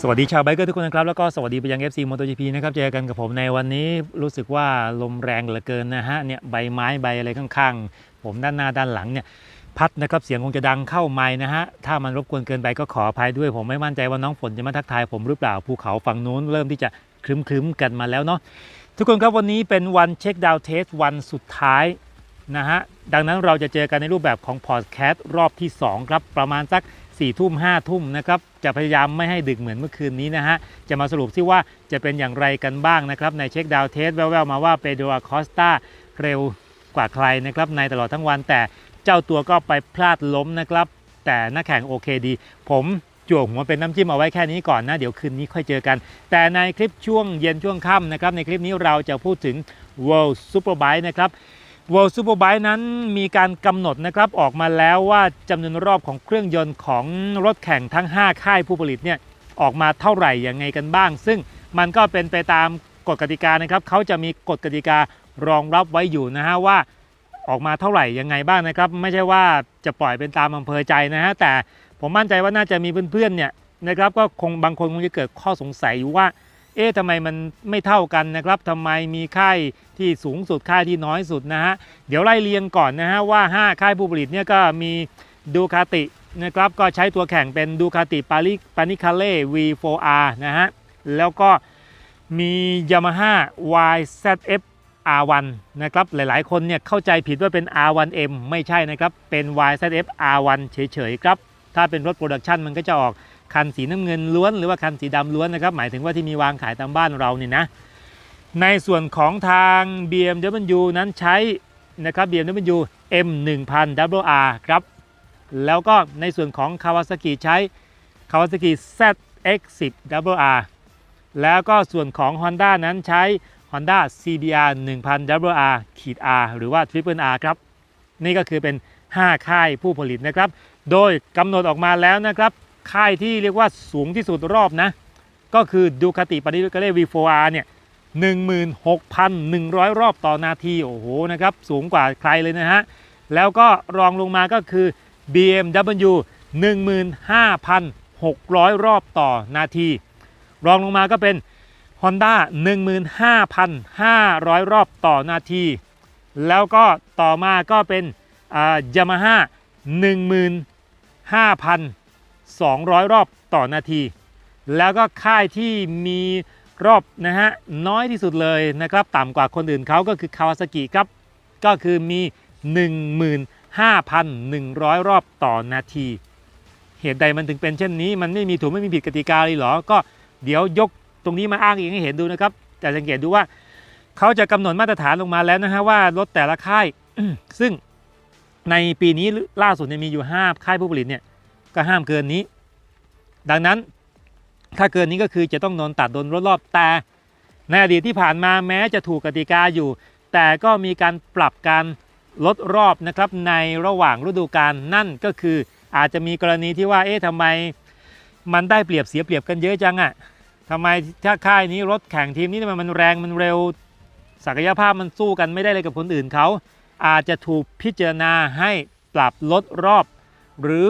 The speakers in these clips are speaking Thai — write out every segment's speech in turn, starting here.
สวัสดีชาวไบเกอร์ทุกคนนะครับ แล้วก็สวัสดีไปยัง FC MotoGP นะครับเจอกันกับผมในวันนี้รู้สึกว่าลมแรงเหลือเกินนะฮะเนี่ยใบไม้ใบอะไรข้างๆ ผมด้านหน้าด้านหลังเนี่ยพัดนะครับเสียงคงจะดังเข้าไม้นะฮะถ้ามันรบกวนเกินไปก็ขออภัยด้วย ผมไม่มั่นใจว่าน้องฝนจะมาทักทายผมหรือเปล่าภูเขาฝั่งนู้นเริ่มที่จะครึ้มๆกันมาแล้วเนาะทุกคนครับวันนี้เป็นวันเช็คดาวเทสวันสุดท้ายนะฮะดังนั้นเราจะเจอกันในรูปแบบของพอดแคสต์รอบที่ 2 ครับประมาณสัก 4ี่ทุ่มห้าทุ่มนะครับจะพยายามไม่ให้ดึกเหมือนเมื่อคืนนี้นะฮะ จะมาสรุปที่ว่าจะเป็นอย่างไรกันบ้างนะครับ ในเช็คดาวเทสแววๆมาว่าเปโดรอาคอสตาเร็วกว่าใครนะครับในตลอดทั้งวันแต่เจ้าตัวก็ไปพลาดล้มนะครับ แต่นักแข่งโอเคดี ผมจั่วหัวเป็นน้ำจิ้มเอาไว้แค่นี้ก่อนนะ เดี๋ยวคืนนี้ค่อยเจอกัน แต่ในคลิปช่วงเย็นช่วงค่ำนะครับในคลิปนี้เราจะพูดถึง World Superbike นะครับ World Superbike นั้นมีการกำหนดนะครับออกมาแล้วว่าจำนวนรอบของเครื่องยนต์ของรถแข่งทั้ง 5 ค่ายผู้ผลิตเนี่ยออกมาเท่าไหร่ยังไงกันบ้าง ซึ่งมันก็เป็นไปตามกฎกติกานะครับเขาจะมีกฎกติการองรับไว้อยู่นะฮะว่าออกมาเท่าไหร่ยังไงบ้างนะครับ ไม่ใช่ว่าจะปล่อยเป็นตามอำเภอใจนะฮะแต่ผมมั่นใจว่าน่าจะมีเพื่อนๆเนี่ยนะครับก็คงบางคนคงจะเกิดข้อสงสัยว่า เอ๊ะทำไมมันไม่เท่ากันนะครับทำไมมีค่ายที่สูงสุดค่ายที่น้อยสุดนะฮะเดี๋ยวไล่เรียงก่อนนะฮะว่า 5 ค่ายผู้ผลิตเนี่ยก็มีดูคาตินะครับก็ใช้ตัวแข่งเป็นดูคาติปาริปานิคาเล่ V4R นะฮะแล้วก็มี Yamaha YZF R1 นะครับหลายๆ คนเนี่ยเข้าใจผิดว่าเป็น R1M ไม่ใช่นะครับ เป็น YZF R1 เฉยๆครับ ถ้าเป็นรถโปรดักชันมันก็จะออก คันสีน้ำเงินล้วนหรือว่าคันสีดำล้วนนะครับ หมายถึงว่าที่มีวางขายตามบ้านเราเนี่ยนะ ในส่วนของทาง BMW นั้นใช้นะครับ BMW M1000 WR ครับ แล้วก็ในส่วนของ Kawasaki ใช้ Kawasaki ZX10 WR แล้วก็ส่วนของ Honda นั้นใช้ Honda CBR 1000 WR ขีด R หรือว่า Triple R ครับ นี่ก็คือเป็น 5 ค่ายผู้ผลิตนะครับ โดยกำหนดออกมาแล้วนะครับ ค่ายที่เรียกว่าสูงที่สุดรอบนะ ก็คือดูคาติปาริกาเล่ V4R เนี่ย16,100 รอบต่อนาที โอ้โหนะครับ สูงกว่าใครเลยนะฮะ แล้วก็รองลงมาก็คือ BMW 15,600 รอบต่อนาที รองลงมาก็เป็น Honda 15,500 รอบต่อนาที แล้วก็ต่อมาก็เป็นยามาฮ่า15,000 200 รอบต่อนาที แล้วก็ค่ายที่มีรอบนะฮะน้อยที่สุดเลยนะครับต่ำกว่าคนอื่นเขาก็คือคาวาซากิครับก็คือมี 15,100 รอบต่อนาที เหตุใดมันถึงเป็นเช่นนี้ มันไม่มีถูกไม่มีผิดกติกาเลยเหรอ ก็เดี๋ยวยกตรงนี้มาอ้างเองให้เห็นดูนะครับ แต่สังเกตดูว่าเขาจะกำหนดมาตรฐานลงมาแล้วนะฮะว่ารถแต่ละค่าย ซึ่งในปีนี้ล่าสุดเนี่ยมีอยู่ 5 ค่ายผู้ผลิตเนี่ย ก็ห้ามเกินนี้ ดังนั้นถ้าเกินนี้ก็คือจะต้องโดนตัดโดนรถรอบแต่ในอดีตที่ผ่านมาแม้จะถูกกติกาอยู่ แต่ก็มีการปรับการลดรอบนะครับในระหว่างฤดูกาลนั่นก็คืออาจจะมีกรณีที่ว่าเอ๊ะทำไมมันได้เปรียบเสียเปรียบกันเยอะจังอะ่ะทำไมถ้าค่ายนี้รถแข่งทีมนี้ทำไมมันแรงมันเร็ว ศักยภาพมันสู้กันไม่ได้เลยกับคนอื่นเขา อาจจะถูกพิจารณาให้ปรับลดรอบ หรือ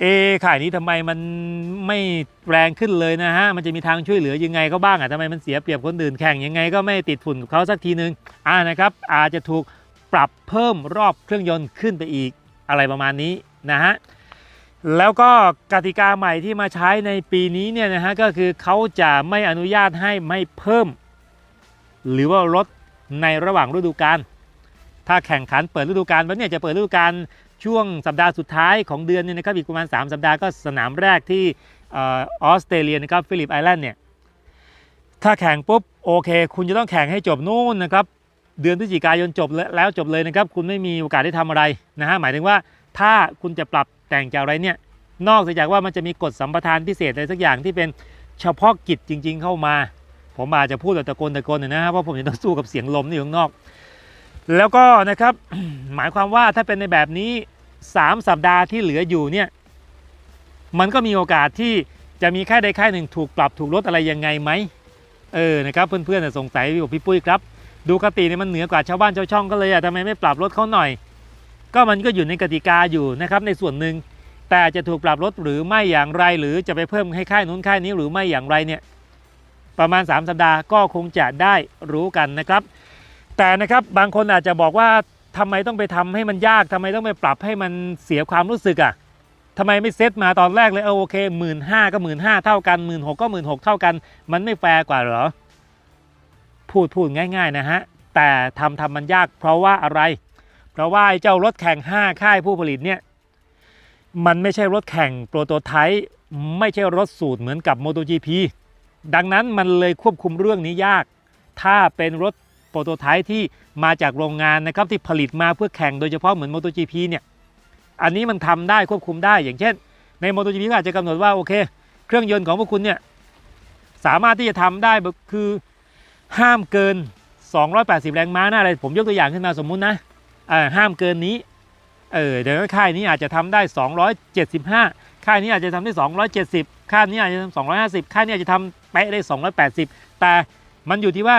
เอข่ายนี้ทำไมมันไม่แรงขึ้นเลยนะฮะ มันจะมีทางช่วยเหลือยังไงเขาบ้างอะทำไมมันเสียเปรียบคนอื่นแข่งยังไงก็ไม่ติดฝุ่นกับเขาสักทีนึงอ่านะครับ อาจจะถูกปรับเพิ่มรอบเครื่องยนต์ขึ้นไปอีกอะไรประมาณนี้นะฮะ แล้วก็กติกาใหม่ที่มาใช้ในปีนี้เนี่ยนะฮะก็คือเขาจะไม่อนุญาตให้ไม่เพิ่ม หรือว่าลดในระหว่างฤดูกาลถ้าแข่งขันเปิดฤดูกาลวันนี้จะเปิดฤดูกาล ช่วงสัปดาห์สุดท้ายของเดือนเนี่ยนะครับอีกประมาณ 3 สัปดาห์ก็สนามแรกที่ออสเตรเลียนะครับฟิลิปไอแลนด์เนี่ยถ้าแข่งปุ๊บโอเค คุณจะต้องแข่งให้จบนู่นนะครับเดือนพฤศจิกายนจบแล้วจบเลยนะครับ คุณไม่มีโอกาสได้ทำอะไรนะฮะหมายถึงว่าถ้าคุณจะปรับแต่งจากอะไรเนี่ยนอกจากว่ามันจะมีกฎสัมปทานพิเศษอะไรสักอย่างที่เป็นเฉพาะกิจจริง ๆ เข้ามา ผมอาจจะพูดแบบตะโกนตะโกนน่ยนะฮะเพราะผมจะต้องสู้กับเสียงลมที่อยู่ข้างนอก แล้วก็นะครับหมายความว่าถ้าเป็นในแบบนี้ 3 สัปดาห์ที่เหลืออยู่เนี่ยมันก็มีโอกาสที่จะมีค่ายใดค่ายหนึ่งถูกปรับถูกลดอะไรยังไงไหมเออนะครับเพื่อนๆสงสัยอยู่พี่ปุ้ยครับ ดูคติเนี่ยมันเหนือกว่าชาวบ้านชาวช่องก็เลยอะทำไมไม่ปรับลดเขาหน่อย ก็มันก็อยู่ในกติกาอยู่นะครับในส่วนหนึ่งแต่จะถูกปรับลดหรือไม่อย่างไร หรือจะไปเพิ่มให้ค่ายนู้นค่ายนี้หรือไม่อย่างไรเนี่ยประมาณ 3 สัปดาห์ก็คงจะได้รู้กันนะครับ แต่นะครับบางคนอาจจะบอกว่าทำไมต้องไปทำให้มันยากทำไมต้องไปปรับให้มันเสียความรู้สึกอะ่ะทำไมไม่เซตมาตอนแรกเลยเออโอเคหมื่นห้าก็หมื่นห้าเท่ากันหมื่นหกก็หมื่นหกเท่ากัน มันไม่แฟร์กว่าเหรอ พูดพูดง่าย ๆ นะฮะ แต่ทำทำมันยากเพราะว่าอะไร เพราะว่าเจ้ารถแข่ง 5 ค่ายผู้ผลิตเนี่ยมันไม่ใช่รถแข่งโปรโตไทป์ไม่ใช่รถสูตรเหมือนกับ MotoGP ดังนั้นมันเลยควบคุมเรื่องนี้ยาก ถ้าเป็นรถ ปรโตไทป์ที่มาจากโรงงานนะครับที่ผลิตมาเพื่อแข่งโดยเฉพาะเหมือน MotoGP เนี่ยอันนี้มันทำได้ควบคุมได้อย่างเช่น ใน MotoGP ก็อาจจะกำหนดว่าโอเค เครื่องยนต์ของพวกคุณเนี่ยสามารถที่จะทำได้คือห้ามเกิน 280 แรงม้านะอะไรผมยกตัวอย่างขึ้นมาสมมุตินะห้ามเกินนี้เออเดี๋ยวค่ายนี้อาจจะทำได้ 275 ค่ายนี้อาจจะทำได้ 270 ค่ายนี้อาจจะทำ250 ค่ายนี้อาจจะทำเป๊ะได้ 280 แต่มันอยู่ที่ว่า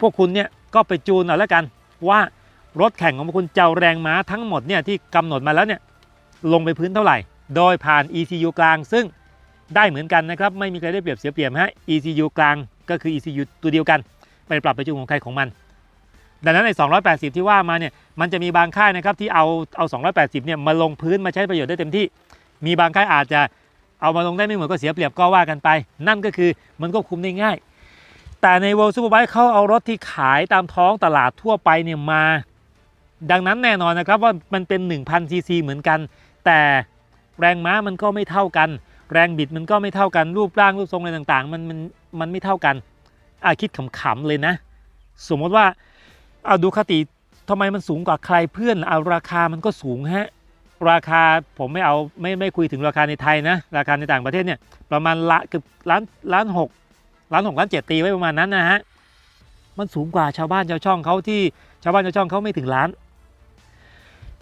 พวกคุณเนี่ยก็ไปจูนเอาแล้วกันว่ารถแข่งของพวกคุณเจ้าแรงม้าทั้งหมดเนี่ยที่กำหนดมาแล้วเนี่ยลงไปพื้นเท่าไหร่ โดยผ่าน ECU กลางซึ่งได้เหมือนกันนะครับ ไม่มีใครได้เปรียบเสียเปรียบฮะ ECU กลางก็คือ ECU ตัวเดียวกันไปปรับประจุของใครของมัน ดังนั้นใน 280 ที่ว่ามาเนี่ยมันจะมีบางค่ายนะครับที่เอาเอา 280 เนี่ยมาลงพื้นมาใช้ประโยชน์ได้เต็มที่ มีบางค่ายอาจจะเอามาลงได้ไม่เหมือนก็เสียเปรียบก็ว่ากันไป นั่นก็คือมันก็คุมได้ง่าย แต่ใน World Superbike เขาเอารถที่ขายตามท้องตลาดทั่วไปเนี่ยมา ดังนั้นแน่นอนนะครับว่ามันเป็น 1,000 ซีซีเหมือนกัน แต่แรงม้ามันก็ไม่เท่ากัน แรงบิดมันก็ไม่เท่ากันรูปร่างรูปทรงอะไรต่างๆ มันมันมันไม่เท่ากันอะคิดขำๆเลยนะ สมมติว่าเอาดูคติทำไมมันสูงกว่าใครเพื่อนเอาราคามันก็สูงฮะราคาผมไม่เอาไม่ไม่คุยถึงราคาในไทยนะ ราคาในต่างประเทศเนี่ยประมาณละเกือบล้านล้านหก ล้านหกล้านเจ็ดตีไว้ประมาณนั้นนะฮะมันสูงกว่าชาวบ้านชาวช่องเขาที่ชาวบ้านชาวช่องเขาไม่ถึงล้าน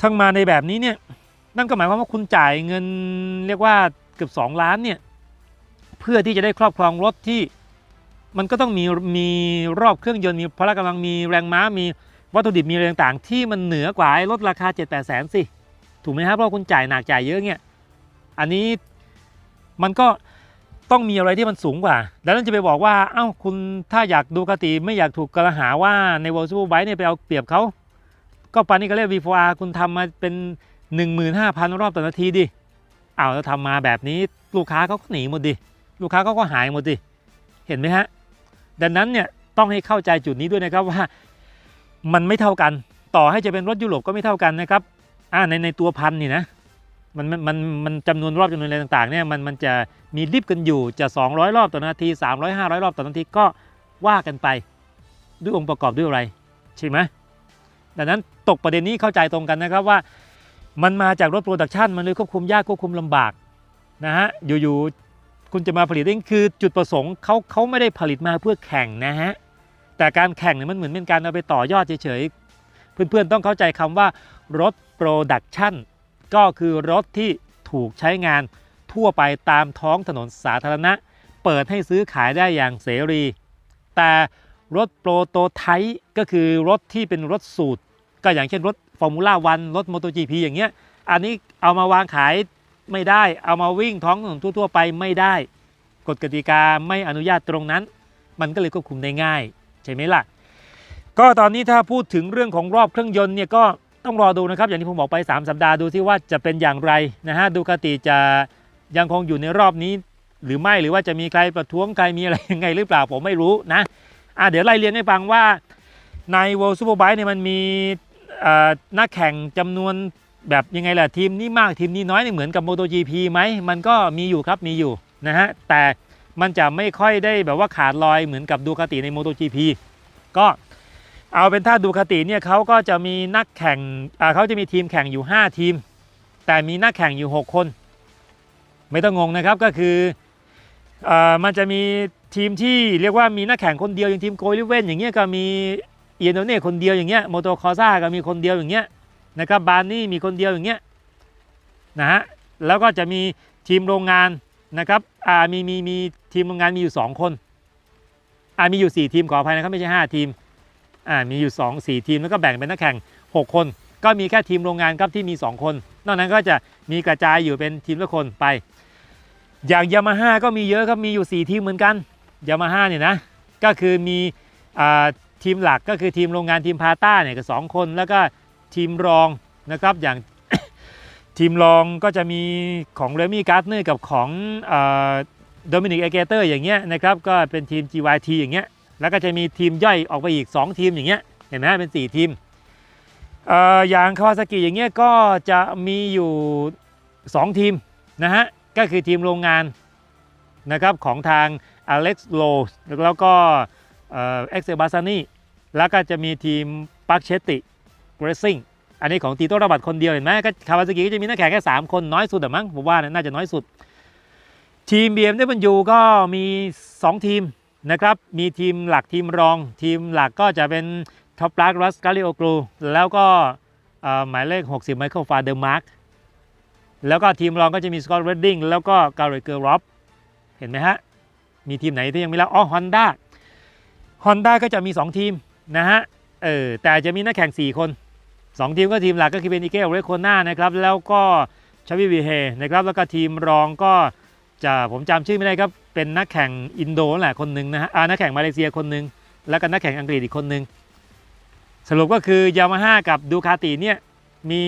ทั้งมาในแบบนี้เนี่ยนั่นก็หมายความว่าคุณจ่ายเงินเรียกว่าเกือบ2ล้านเนี่ยเพื่อที่จะได้ครอบครองรถที่มันก็ต้องมีมีรอบเครื่องยนต์มีพละกำลังมีแรงม้ามีวัตถุดิบมีอะไรต่างๆ ที่มันเหนือกว่าไอ้รถราคา7 8แสนสิถูกไหมครับเพราะคุณจ่ายหนักจ่ายเยอะเนี่ยอันนี้มันก็ ต้องมีอะไรที่มันสูงกว่า ดังนั้นจะไปบอกว่า เอ้า คุณถ้าอยากดูคติไม่อยากถูกกล่าวหาว่าใน World Superbike เนี่ยไปเอาเปรียบเขา ก็ปานี่ก็เรียก V4R คุณทำมาเป็น 15,000 รอบต่อนาทีดิ เอาแล้วทำมาแบบนี้ลูกค้าเขาก็หนีหมดดิ ลูกค้าเขาก็หายหมดดิ เห็นไหมฮะ ดังนั้นเนี่ยต้องให้เข้าใจจุดนี้ด้วยนะครับว่า มันไม่เท่ากัน ต่อให้จะเป็นรถยุโรปก็ไม่เท่ากันนะครับ อ่าในในตัวพันนี่นะ มันมันมันมันจำนวนรอบจำนวนอะไรต่างๆเนี่ยมันมันจะมีลิฟต์กันอยู่จะ 200 รอบต่อนาที 300 500 รอบต่อนาทีก็ว่ากันไปด้วยองค์ประกอบด้วยอะไรใช่ไหมดังนั้นตกประเด็นนี้เข้าใจตรงกันนะครับว่า มันมาจากรถโปรดักชันมันเลยควบคุมยากควบคุมลำบากนะฮะอยู่ๆคุณจะมาผลิตเองคือจุดประสงค์เขาเขาไม่ได้ผลิตมาเพื่อแข่งนะฮะแต่การแข่งเนี่ยมันเหมือนเป็นการเอาไปต่อยอดเฉยๆเพื่อนๆต้องเข้าใจคำว่ารถโปรดักชัน ก็คือรถที่ถูกใช้งานทั่วไปตามท้องถนนสาธารณะ เปิดให้ซื้อขายได้อย่างเสรี แต่รถโปรโตไทป์ก็คือรถที่เป็นรถสูตร ก็อย่างเช่นรถฟอร์มูล่าวันรถมอเตอร์จีพีอย่างเงี้ย อันนี้เอามาวางขายไม่ได้ เอามาวิ่งท้องถนนทั่ว ๆ ไปไม่ได้ กฎกติกาไม่อนุญาตตรงนั้น มันก็เลยควบคุมได้ง่าย ใช่ไหมล่ะ ก็ตอนนี้ถ้าพูดถึงเรื่องของรอบเครื่องยนต์เนี่ยก็ ต้องรอดูนะครับอย่างที่ผมบอกไป 3 สัปดาห์ดูที่ว่าจะเป็นอย่างไรนะฮะดูคติจะยังคงอยู่ในรอบนี้ หรือไม่หรือว่าจะมีใครประท้วงใครมีอะไรยังไงหรือเปล่าผมไม่รู้นะอะเดี๋ยวไล่เรียงให้ฟังว่าใน World Superbike เนี่ยมันมีอ่อนักแข่งจำนวนแบบยังไงล่ะทีมนี้มากทีมนี้น้อยเนี่ยเหมือนกับ MotoGP ไหมมันก็มีอยู่ครับมีอยู่นะฮะแต่มันจะไม่ค่อยได้แบบว่าขาดลอยเหมือนกับดูคาติใน MotoGP ก็ เอาเป็นถ้าดูคติเนี่ยเขาก็จะมีนักแข่งเขาจะมีทีมแข่งอยู่ 5 ทีม แต่มีนักแข่งอยู่ 6 คน ไม่ต้องงงนะครับก็คืออมันจะมีทีมที่เรียกว่ามีนักแข่งคนเดียวอย่างทีมโกลิเว่นอย่างเงี้ยก็มีเอียโนเน่คนเดียวอย่างเงี้ยโมโตคอซ่าก็มีคนเดียวอย่างเงี้ยนะครับบาร์นี่มีคนเดียวอย่างเงี้ยนะฮะแล้วก็จะมีทีมโรงงานนะครับอ่ามีมีมีทีมโรงงานมีอยู่ 2 คนอ่ามีอยู่ 4 ทีมขออภัยนะครับไม่ใช่ 5 ทีม อ่ามีอยู่ 2 4 ทีมแล้วก็แบ่งเป็นนักแข่ง 6 คน ก็มีแค่ทีมโรงงานครับที่มี 2 คน นอกนั้นก็จะมีกระจายอยู่เป็นทีมละคนไป อย่างยามาฮ่าก็มีเยอะครับมีอยู่ 4 ทีมเหมือนกันยามาฮ่าเนี่ยนะก็คือมีอ่าทีมหลักก็คือทีมโรงงานทีมพาต้าเนี่ยก็สองคนแล้วก็ทีมรองนะครับอย่างทีมรองก็จะมีของเรมี่การ์ดเนอร์กับของโดมินิกเอเกเตอร์อย่างเงี้ยนะครับก็เป็นทีม GYT อย่างเงี้ย แล้วก็จะมีทีมย่อยออกไปอีก 2 ทีมอย่างเงี้ยเห็นไหมเป็น 4 ทีมออย่างคาวาซากิอย่างเงี้ยก็จะมีอยู่ 2 ทีมนะฮะก็คือทีมโรงงานนะครับของทางอเล็กซ์โลแล้วก็เอ็กเซบาซานีแล้วก็จะมีทีมปักเชติเรซิ่งอันนี้ของตีโต้ระบัดคนเดียวเห็นไหมก็คาวาซากิก็จะมีนักแข่งแค่ 3 คนน้อยสุดแต่มั้งผมว่าน่าจะน้อยสุด ทีม BMW ก็มี 2 ทีม นะครับมีทีมหลักทีมรอง ทีมหลักก็จะเป็นท็อปลักรัสกาลิโอกรูแล้วก็หมายเลข 60 ไมเคิลฟาเดอร์มาร์กแล้วก็ทีมรองก็จะมีสกอตเรดดิ้งแล้วก็กาเรเกอร์ร็อบเห็นไหมฮะ มีทีมไหนที่ยังไม่แล้วอ๋อฮอนด้าฮอนด้าก็จะมี 2 ทีมนะฮะเออแต่จะมีนักแข่ง 4 คน 2 ทีมก็ทีมหลักก็คือเป็นอิเกลเรโคนานะครับแล้วก็ชาวิวีเฮนะครับแล้วก็ทีมรองก็ จะผมจำชื่อไม่ได้ครับเป็นนักแข่งอินโดแหละคนหนึ่งนะฮะอานักแข่งมาเลเซียคนหนึ่งแล้วก็นักแข่งอังกฤษอีกคนหนึ่งสรุปก็คือยามาฮ่ากับดูคาติเนี่ยมี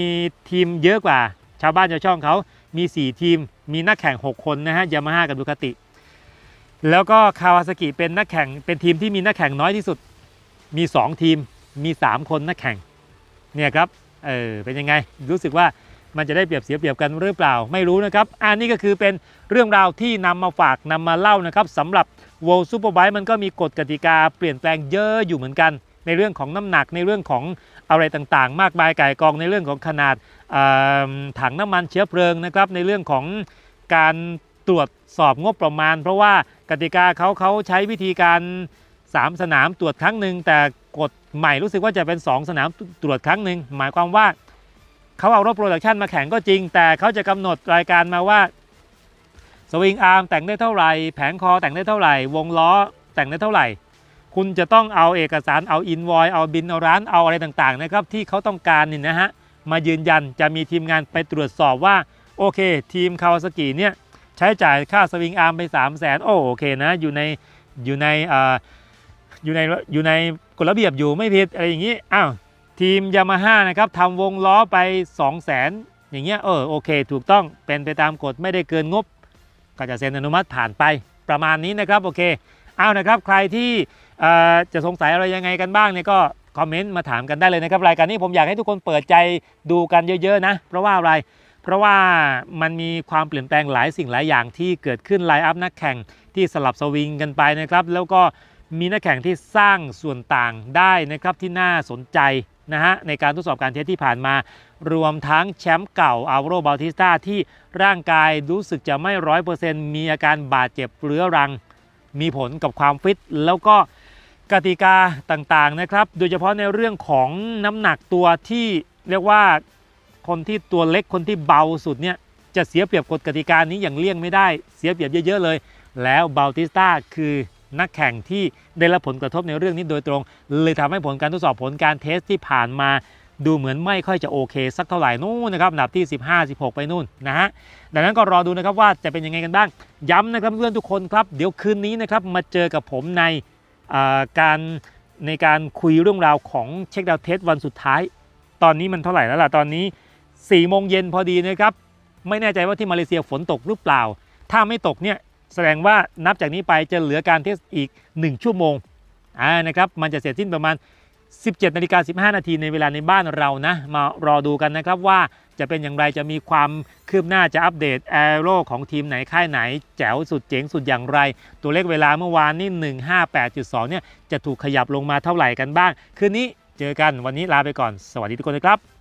ทีมเยอะกว่า ชาวบ้านชาวช่องเขามี 4 ทีม มีนักแข่ง 6 คนนะฮะยามาฮ่ากับดูคาติแล้วก็คาวาซากิเป็นนักแข่งเป็นทีมที่มีนักแข่งน้อยที่สุด มี 2 ทีมมี 3 คนนักแข่งเนี่ยครับเออเป็นยังไงรู้สึกว่า มันจะได้เปรียบเสียเปรียบกันหรือเปล่าไม่รู้นะครับอันนี้ก็คือเป็นเรื่องราวที่นำมาฝากนำมาเล่านะครับสำหรับ World Superbike มันก็มีกฎกติกาเปลี่ยนแปลงเยอะอยู่เหมือนกัน ในเรื่องของน้ำหนักในเรื่องของอะไรต่างๆ มากมายไก่กองในเรื่องของขนาดถังน้ำมันเชื้อเพลิงนะครับในเรื่องของการตรวจสอบงบประมาณ เพราะว่ากติกาเขาเขาใช้วิธีการ3 สนามตรวจครั้งหนึ่งแต่กฎใหม่รู้สึกว่าจะเป็น 2 สนามตรวจครั้งหนึ่งหมายความว่า เขาเอารถโปรดักชันมาแข่งก็จริง แต่เขาจะกำหนดรายการมาว่าสวิงอาร์มแต่งได้เท่าไหร่ แผงคอแต่งได้เท่าไหร่ วงล้อแต่งได้เท่าไหร่ คุณจะต้องเอาเอกสารเอาอินวอยเอาบินเอาร้านเอาอะไรต่างๆนะครับที่เขาต้องการนี่นะฮะมายืนยันจะมีทีมงานไปตรวจสอบว่าโอเค ทีมคาวาซากิเนี่ยใช้จ่ายค่าสวิงอาร์มไป 3 0 0 0 0นโอโอเคนะอยู่ในอยู่ในอ่าอยู่ในอยู่ในกฎระเบียบอยู่ไม่ผิดอะไรอย่างนี้อ้าว ทีมยามาฮ่านะครับทำวงล้อไป 2 0 0 0 0 0อย่างเงี้ยเออโอเค ถูกต้องเป็นไปตามกฎไม่ได้เกินงบ ก็จะเซ็นอนุมัติผ่านไปประมาณนี้นะครับโอเคเอานะครับใครที่จะสงสัยอะไรยังไงกันบ้างเนี่ยก็คอมเมนต์มาถามกันได้เลยนะครับรายการนี้ผมอยากให้ทุกคนเปิดใจดูกันเยอะๆนะ เพราะว่าอะไร เพราะว่ามันมีความเปลี่ยนแปลงหลายสิ่งหลายอย่างที่เกิดขึ้นไลน์อัพนักแข่งที่สลับสวิงกันไปนะครับ แล้วก็มีนักแข่งที่สร้างส่วนต่างได้นะครับที่น่าสนใจ นะฮะในการทดสอบการเทสที่ผ่านมา รวมทั้งแชมป์เก่าอัลโรบาติสตาที่ร่างกายรู้สึกจะไม่ร้อยเปอร์เซ็นต์มีอาการบาดเจ็บเรื้อรัง มีผลกับความฟิต แล้วก็กติกาต่างๆนะครับ โดยเฉพาะในเรื่องของน้ำหนักตัวที่เรียกว่าคนที่ตัวเล็กคนที่เบาสุดเนี่ยจะเสียเปรียบกฎกติกานี้อย่างเลี่ยงไม่ได้เสียเปรียบเยอะๆเลย แล้วบาติสตาคือ นักแข่งที่ได้รับผลกระทบในเรื่องนี้โดยตรง เลยทำให้ผลการทดสอบผลการเทสที่ผ่านมาดูเหมือนไม่ค่อยจะโอเค สักเท่าไหร่นู่นนะครับอันดับที่ 15 16 ไปนู่นนะฮะดังนั้นก็รอดูนะครับว่าจะเป็นยังไงกันบ้าง ย้ำนะครับเพื่อนทุกคนครับ เดี๋ยวคืนนี้นะครับมาเจอกับผมในการในการคุยเรื่องราวของเช็คดาวเทสวันสุดท้าย ตอนนี้มันเท่าไหร่แล้วล่ะตอนนี้4โมงเย็นพอดีนะครับ ไม่แน่ใจว่าที่มาเลเซียฝนตกหรือเปล่า ถ้าไม่ตกเนี่ย แสดงว่านับจากนี้ไปจะเหลือการเทสอีก 1 ชั่วโมงอ่านะครับมันจะเสร็จสิ้นประมาณ 17นาฬิกา15 นาทีในเวลาในบ้านเรานะ มารอดูกันนะครับว่าจะเป็นอย่างไรจะมีความคืบหน้าจะอัปเดตแอโร่ของทีมไหนค่ายไหน แจ๋วสุดเจ๋งสุดอย่างไร ตัวเลขเวลาเมื่อวานนี่158.2เนี่ยจะถูกขยับลงมาเท่าไหร่กันบ้าง คืนนี้เจอกันวันนี้ลาไปก่อนสวัสดีทุกคนนะครับ